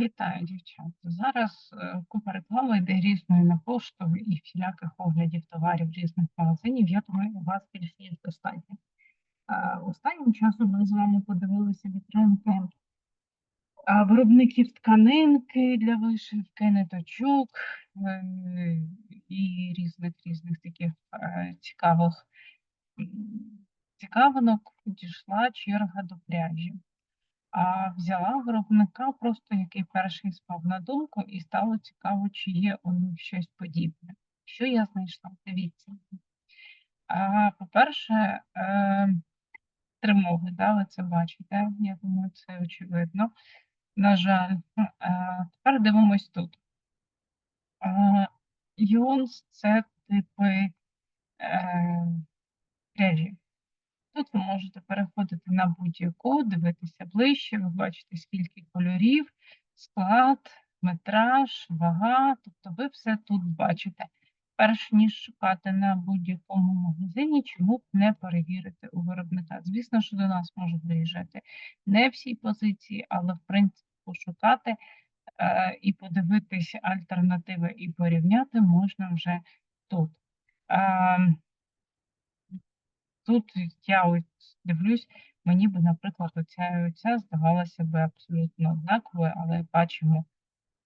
Вітаю, дівчата. Зараз е, купа реклами йде різної на пошту і всіляких оглядів товарів різних магазинів. Я думаю, у вас більш ніж достатньо. Е, Останнім часом ми з вами подивилися вітринки е, виробників тканинки для вишивки, ниточок і різних різних таких цікавих цікавинок. Дійшла черга до пряжі. А взяла виробника, просто який перший спав на думку, і стало цікаво, чи є у них щось подібне. Що я знайшла? Дивіться. По-перше, е, тримоги, да, ви це бачите. Я думаю, це очевидно. На жаль, е, тепер дивимось тут. Е, Йонс це типи пряжі. Тут ви можете переходити на будь-яку, дивитися ближче, ви бачите, скільки кольорів, склад, метраж, вага, тобто ви все тут бачите. Перш ніж шукати на будь-якому магазині, чому б не перевірити у виробника. Звісно, що до нас можуть приїжджати не всі позиції, але в принципі пошукати е, і подивитися альтернативи і порівняти можна вже тут. Е, Тут я ось дивлюсь, мені би, наприклад, оця і оця здавалося би абсолютно однаковою, але бачимо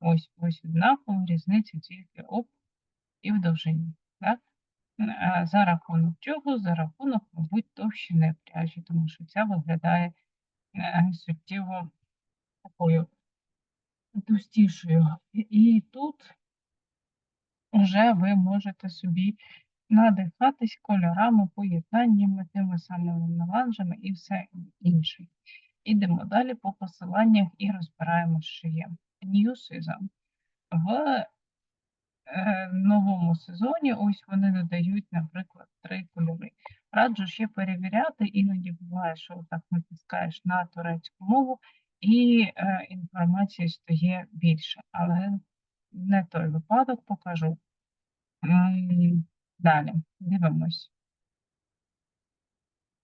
ось ось однаково, різниця тільки оп і в довжині. Так? За рахунок чого? За рахунок, мабуть, товщини пряжі, тому що ця виглядає е, суттєво такою товстішою. І тут вже ви можете собі надихатись кольорами, поєднаннями, тими самими меланжами і все інше. Ідемо далі по посиланнях і розбираємо, що є. New Season. В е, новому сезоні ось вони додають, наприклад, три кольори. Раджу ще перевіряти, іноді буває, що так натискаєш на турецьку мову, і е, інформації стає більше, але не той випадок покажу. Далі, дивимось.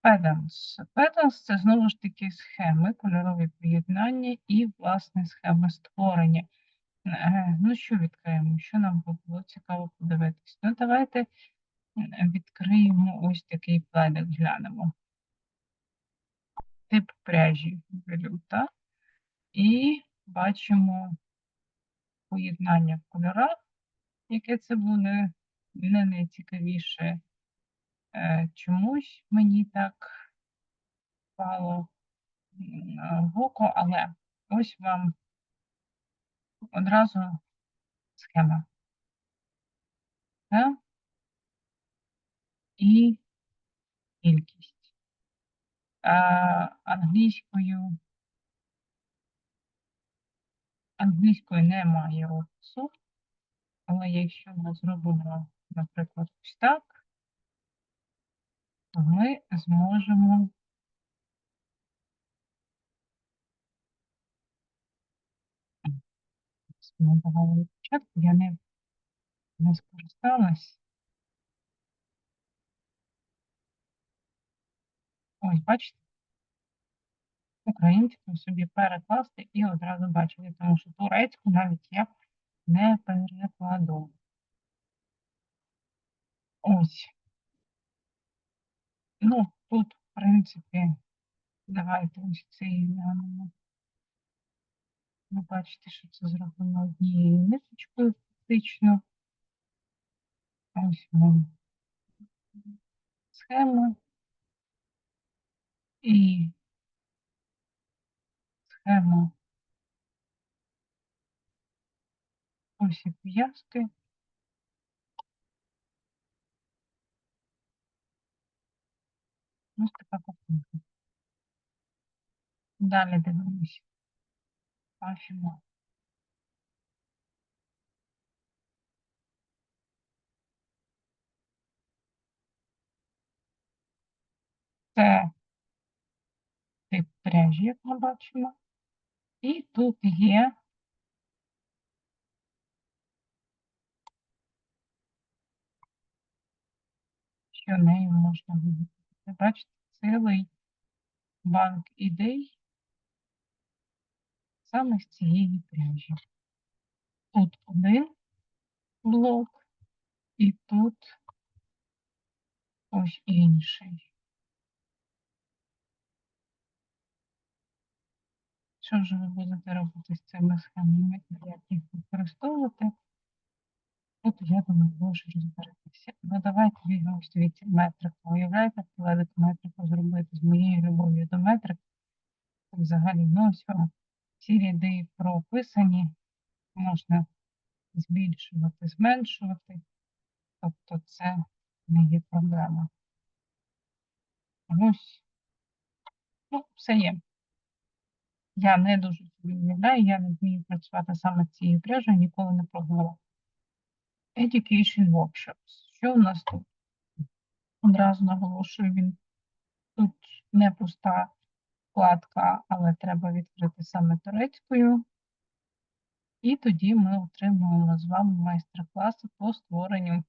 Pedals. Pedals – це знову ж таки схеми, кольорові поєднання і, власне, схеми створення. Е, Ну, що відкриємо? Що нам було цікаво подивитись? Ну, давайте відкриємо ось такий пледик, глянемо. Тип пряжі велюта. І бачимо поєднання в кольорах, яке це буде не найцікавіше е, чомусь мені так впало е, в око, але ось вам одразу схема. Так? І кількість. Е, англійською англійською немає опису, але якщо ми зробимо, наприклад, ось так, то ми зможемо ми давали спочатку, я не, не скористалась. Ось, бачите, українською собі перекласти і одразу бачити, тому що турецьку навіть я не перекладу. Ось. Ну, тут, в принципі, давайте ось цей глянемо. Ви бачите, що це зроблено однією ниточкою фактично. Ось вам схема. І схема ось і в'язки. Ось така картинка. Далі дивимося. Бачимо. Це тип пряжі, як ми бачимо. І тут є що нею можна вибрати. Бачите, цілий банк ідей саме з цієї пряжі. Тут один блок, і тут ось інший. Що ж ви будете робити з цими схемами, як їх використовувати? Тут, я думаю, ви вже розберетеся. Ну, давайте візьмемо дивіться метрику. Уявляєте, вкладати метрику зробити з моєю любов'ю до метрик. Взагалі, ну ось вам ці ряди прописані, можна збільшувати, зменшувати. Тобто це не є проблема. Ось, ну, все є. Я не дуже собі уявляю, я не вмію працювати саме з цією пряжею, ніколи не пробувала. Education Workshops. Що у нас тут? Одразу наголошую, він тут не пуста вкладка, але треба відкрити саме турецькою. І тоді ми отримуємо з вами майстер-класи по створенню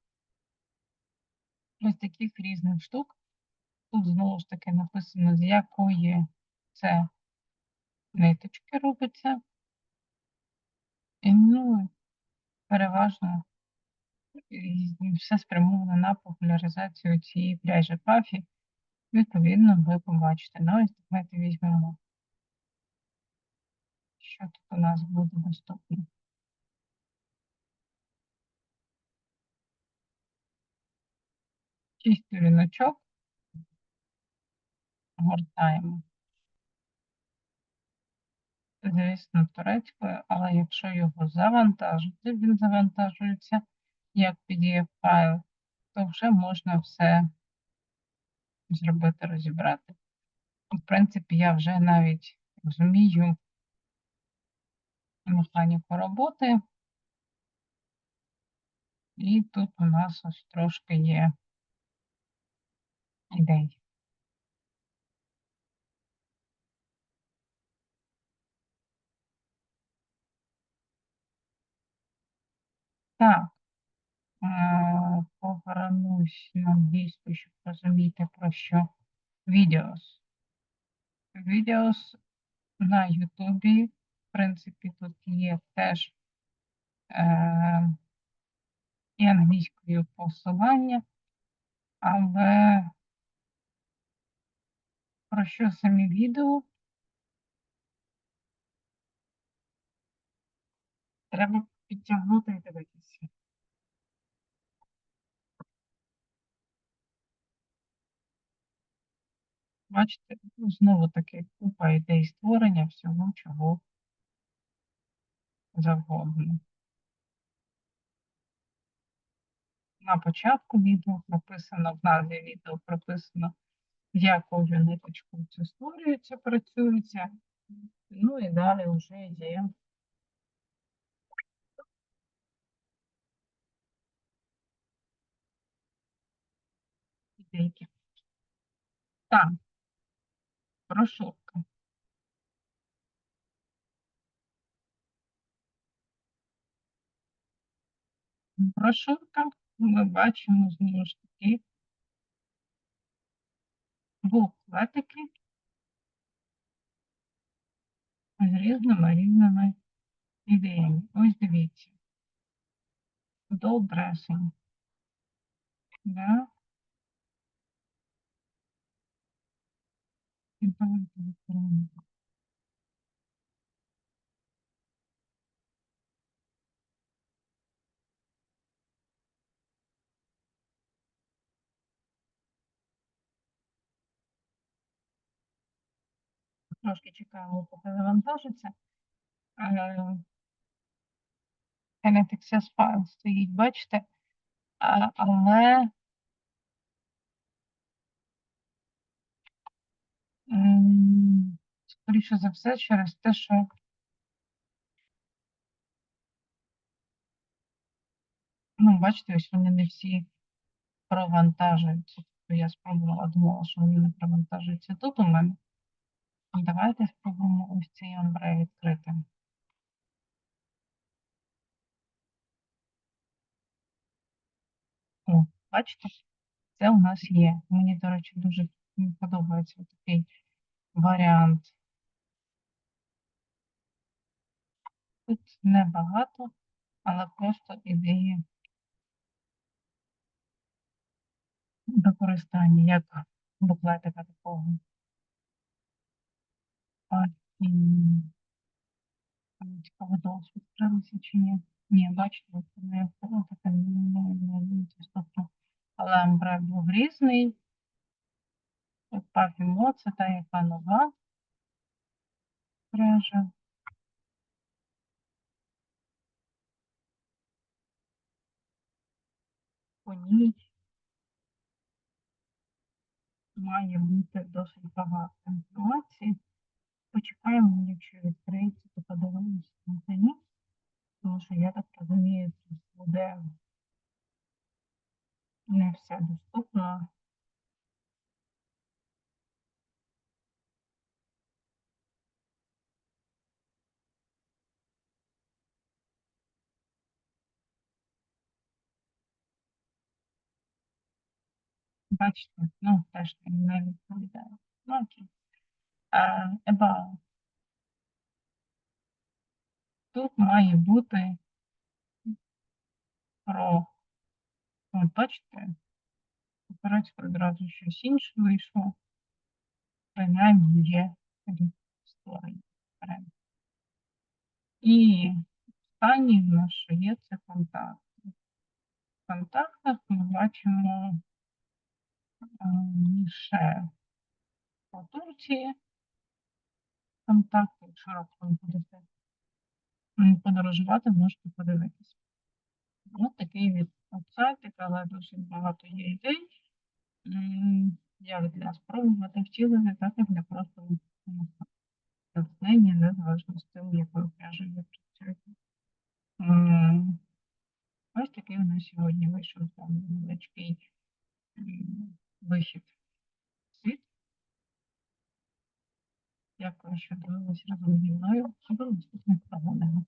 ось таких різних штук. Тут знову ж таки написано, з якої це ниточки робиться. І ну, переважно все спрямовано на популяризацію цієї пряжі пафі. Відповідно, ви побачите. Ну, давайте візьмемо, що тут у нас буде доступно. Шість сторіночок. Гортаємо. Звісно, турецькою, але якщо його завантажити, він завантажується як PDF-файл, то вже можна все зробити, розібрати. В принципі, я вже навіть розумію механіку роботи. І тут у нас ось трошки є ідей. Так, повернусь на англійську, щоб розуміти про що. Videos. Videos на Ютубі, в принципі, тут є теж е, і англійською посилання, але про що самі відео треба підтягнути і дивитися. Бачите, ну, знову таки купа ідей створення всього, чого завгодно. На початку відео прописано, в назві відео прописано, якою ниточкою це створюється, працюється. Ну і далі вже є ідейки. Так, брошурка. Брошурка, ми бачимо знову ж таки буклетики з різними різними ідеями. Ось дивіться. До дресинг. Да? І відкриємо. Трошки чекаємо, поки завантажиться. Е, Kinetic Access файл стоїть, бачите? А, але скоріше за все через те, що ну, бачите, ось вони не всі провантажуються. Тобто я спробувала, думала, що вони не провантажуються тут у мене. Давайте спробуємо ось цей омбре відкрити. О, бачите, це у нас є. Мені, до речі, дуже подобається такий варіант Тут небагато, але просто ідеї використання як буклетика такого. Цікаво досвід справився чи ні. Ні, бачите, це не було таке не, доступно. Але амбре був різний. Пафімо, це та яка нова пряжа. По ній має бути досить багато інформації. Почекаємо, якщо відкриється, то подивимося на ціні. Тому що я так розумію, тут буде не все доступно. Бачите, ну теж не відповідає. Ну окей. About. Тут має бути про, от бачите, попередсько одразу щось інше вийшло. Принаймні є створення. І останній в нас що є це контакт. В контактах ми бачимо лише по Турції. Контакт, якщо раптом будете подорожувати, можете подивитися. Ось такий від сайтик, але досить багато є ідей. Як для спробувати втілити, так і для просто натхнення, незалежно з тим, якою пряжею ви працюєте. Ось такий у нас сьогодні вийшов там невеличкий вихід світ. Дякую, що дивилися разом зі мною. До наступних прогулянок.